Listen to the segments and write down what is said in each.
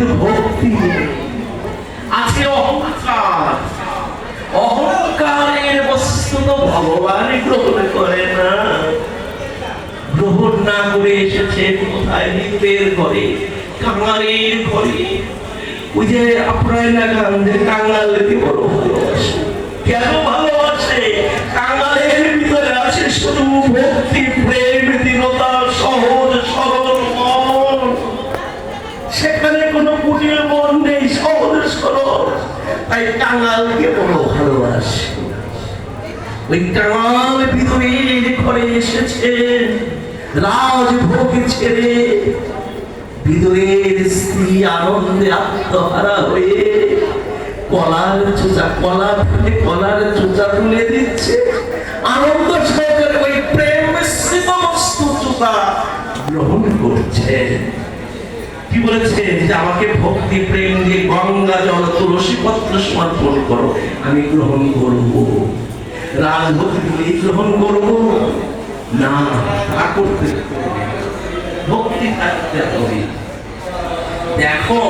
কিন্তু ভক্তি। আছে অহংকার। অহংকারের বস্তু ভগবান গ্রহণ করে না। গ্রহণ না করে এসেছে কোথায়? নিপের ঘরে, কাঙালের ঘরে। ওই যে আপনার লাগান যে কাঙালকে বড় ভালোবাসে। কেন ভালোবাসে? কাঙালের ভিতরে আছে শুধু ভক্তি, প্রেম দীনতা সহজ সরল মন সেখানে কোনো কুটির মন নেই সহজ সরল তাই কাঙালকে বড় ভালোবাসে। ওই কাঙাল বিধবের ঘরে এসেছেন রাজভোগ ছেড়ে বিদুরের স্ত্রী আনন্দে আত্মহারা হয়ে কলার চোচা, কলা থেকে কলার চোচা তুলে দিচ্ছে। আনন্দ সহকারে ওই প্রেম মিশ্রিত বস্তু চোচা গ্রহণ করছে। কি বলেছে? যে আমাকে ভক্তি, প্রেম দিয়ে গঙ্গা জল, তুলসী পত্র সমর্পণ করো, আমি গ্রহণ করব। রাজভক্তি দিয়ে গ্রহণ করব। না, তা করতে ভক্তি থাকতে হবে। দেখো,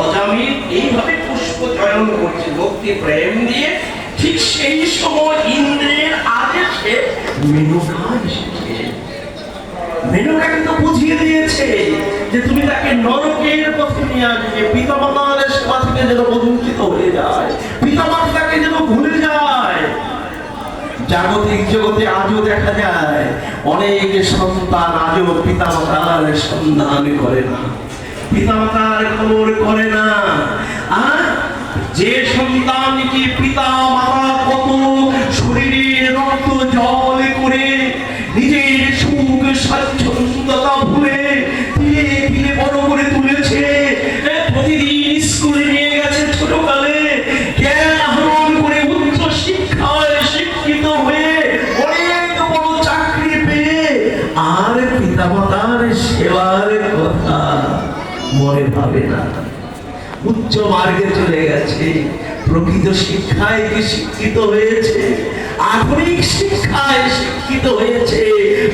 অজামিল এইভাবে পুষ্প চয়ন করছে। ভক্তি, প্রেম দিয়ে ঠিক সেই সময় ইন্দ্রের আদেশে মেনকা এসেছে মেনকা কিন্তু বুঝিয়ে দিয়েছে যে তুমি তাকে নরকের পথে নিয়ে আসবে পিতা মাতার সেবা থেকে যেন বঞ্চিত হয়ে যায় পিতা মাতা তাকে যেন ভুলে যায়। জাগতিক জগতে আজও দেখা যায়, অনেক সন্তান আজও পিতা মাতার সন্ধান করে না। পিতা মাতার খবর করে না। আর যে সন্তানকে পিতা মাতা পিতামাতার সেবার কথা, মনে ভাবে না। উচ্চ মার্গে চলে গেছে, প্রকৃত শিক্ষায় কি শিক্ষিত হয়েছে? আধুনিক শিক্ষায় শিক্ষিত হয়েছে,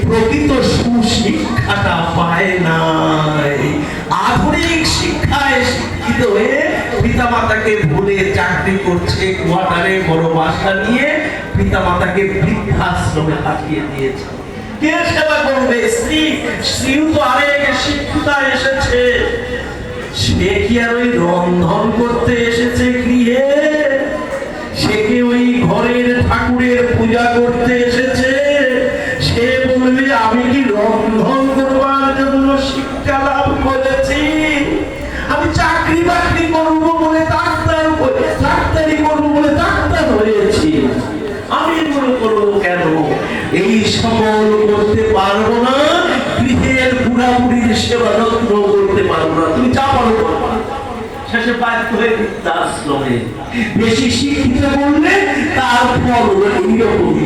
প্রকৃত সুশিক্ষাটা পায় নাই। আধুনিক শিক্ষায় শিক্ষিত হয়ে পিতা মাতাকে ভুলে চাকরি করছে, কোয়ার্টারে বড় বাসা নিয়ে পিতা মাতাকে বৃদ্ধাশ্রমে পাঠিয়ে দিয়েছে। কে সেবা করবে? স্ত্রী, স্ত্রীও তো আরেক শিক্ষিতা এসেছে। সে কি আর ওই রন্ধন করতে এসেছে গৃহে? সে কি ওই ঘরের ঠাকুরের পূজা করতে এসেছে? সে বলবে, আমি কি রন্ধন করবার জন্য শিক্ষা লাভ করেছি? আমি চাকরি বাকরি করব বলে ডাক্তার ডাক্তারি করব বলে ডাক্তার হয়েছি। আমি মনে করব কেন এই সকল করতে পারব না গৃহের বুড়া সেবা যত্ন করতে পারব না। তুমি যা পারো শেষে বাধ্য হয়ে বৃদ্ধাশ্রমে বেশি শিক্ষিত করলে তার ফল এইরকম।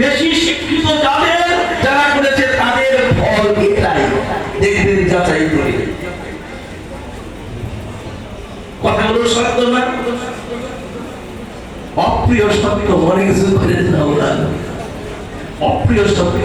বেশি শিক্ষিত যাদের যারা করেছে তাদের ফল এটাই। দেখবেন যাচাই করে। কথাগুলো সত্য না অপ্রিয় সত্য মনে কিছু করে না অপ্রিয় সত্য